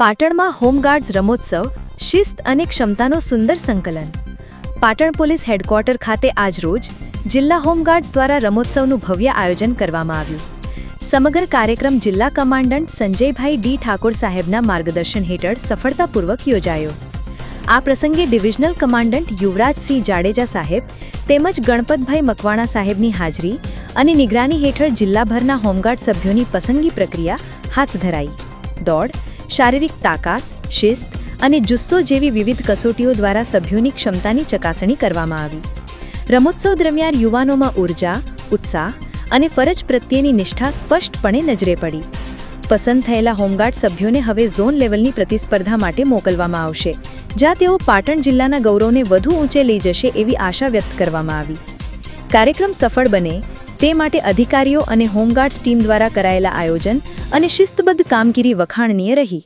પાટણમાં હોમગાર્ડ્સ રમોત્સવ, શિસ્ત અને ક્ષમતાનો સુંદર સંકલન. પાટણ પોલીસ હેડક્વાર્ટર ખાતે આજરોજ જિલ્લા હોમગાર્ડ્સ દ્વારા રમોત્સવનું ભવ્ય આયોજન કરવામાં આવ્યું. સમગ્ર કાર્યક્રમ જિલ્લા કમાન્ડન્ટ સંજયભાઈ ડી ઠાકોર સાહેબના માર્ગદર્શન હેઠળ સફળતાપૂર્વક યોજાયો. આ પ્રસંગે ડિવિઝનલ કમાન્ડન્ટ યુવરાજસિંહ જાડેજા સાહેબ તેમજ ગણપતભાઈ મકવાણા સાહેબની હાજરી અને નિગરાની હેઠળ જિલ્લાભરના હોમગાર્ડ સભ્યોની પસંદગી પ્રક્રિયા હાથ ધરાઈ. દોડ શારીરિક તાકાત, શિસ્ત અને જુસ્સો જેવી વિવિધ કસોટીઓ દ્વારા સભ્યોની ક્ષમતાની ચકાસણી કરવામાં આવી. રમોત્સવ દરમિયાન યુવાનોમાં ઊર્જા, ઉત્સાહ અને ફરજ પ્રત્યેની નિષ્ઠા સ્પષ્ટપણે નજરે પડી. પસંદ થયેલા હોમગાર્ડ સભ્યોને હવે ઝોન લેવલની પ્રતિસ્પર્ધા માટે મોકલવામાં આવશે, જ્યાં તેઓ પાટણ જિલ્લાના ગૌરવને વધુ ઊંચે લઈ જશે એવી આશા વ્યક્ત કરવામાં આવી. કાર્યક્રમ સફળ બને તે માટે અધિકારીઓ અને હોમગાર્ડ્સ ટીમ દ્વારા કરાયેલા આયોજન અને શિસ્તબદ્ધ કામગીરી વખાણનીય રહી.